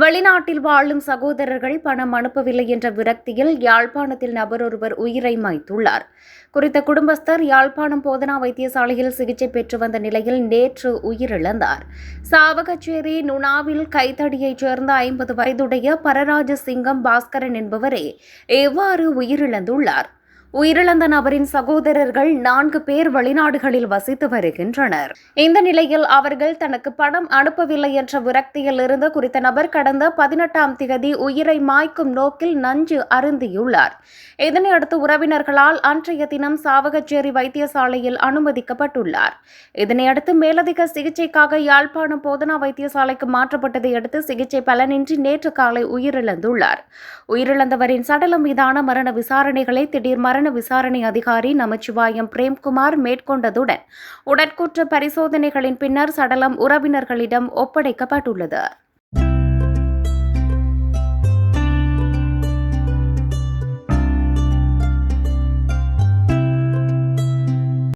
வெளிநாட்டில் வாழும் சகோதரர்கள் பணம் அனுப்பவில்லை என்ற விரக்தியில் யாழ்ப்பாணத்தில் நபர் ஒருவர் உயிரை மாய்த்துள்ளார். குறித்த குடும்பஸ்தர் யாழ்ப்பாணம் போதனா வைத்தியசாலையில் சிகிச்சை பெற்று வந்த நிலையில் நேற்று உயிரிழந்தார். சாவகச்சேரி நுணாவில் கைத்தடியைச் சேர்ந்த ஐம்பது வயதுடைய பரராஜ சிங்கம் பாஸ்கரன் என்பவரே எவ்வாறு உயிரிழந்துள்ளார்? உயிரிழந்த நபரின் சகோதரர்கள் நான்கு பேர் வெளிநாடுகளில் வசித்து வருகின்றனர். இந்த நிலையில் அவர்கள் தனக்கு பணம் அனுப்பவில்லை என்ற விரக்தியில் இருந்து குறித்த நபர் கடந்த பதினெட்டாம் திகதி உயிரை மாய்க்கும் நோக்கில் நஞ்சு அருந்தியுள்ளார். இதனையடுத்து உறவினர்களால் அன்றைய தினம் சாவகச்சேரி வைத்தியசாலையில் அனுமதிக்கப்பட்டுள்ளார். இதனையடுத்து மேலதிக சிகிச்சைக்காக யாழ்ப்பாணம் போதனா வைத்தியசாலைக்கு மாற்றப்பட்டதை அடுத்து சிகிச்சை பலனின்றி நேற்று காலை உயிரிழந்துள்ளார். உயிரிழந்தவரின் சடலம் மீதான மரண விசாரணைகளை திடீர் மரண விசாரணை அதிகாரி நமச்சிவாயம் பிரேம்குமார் மேற்கொண்டதுடன் உடற்கூற்று பரிசோதனைகளின் பின்னர் சடலம் உறவினர்களிடம் ஒப்படைக்கப்பட்டுள்ளது.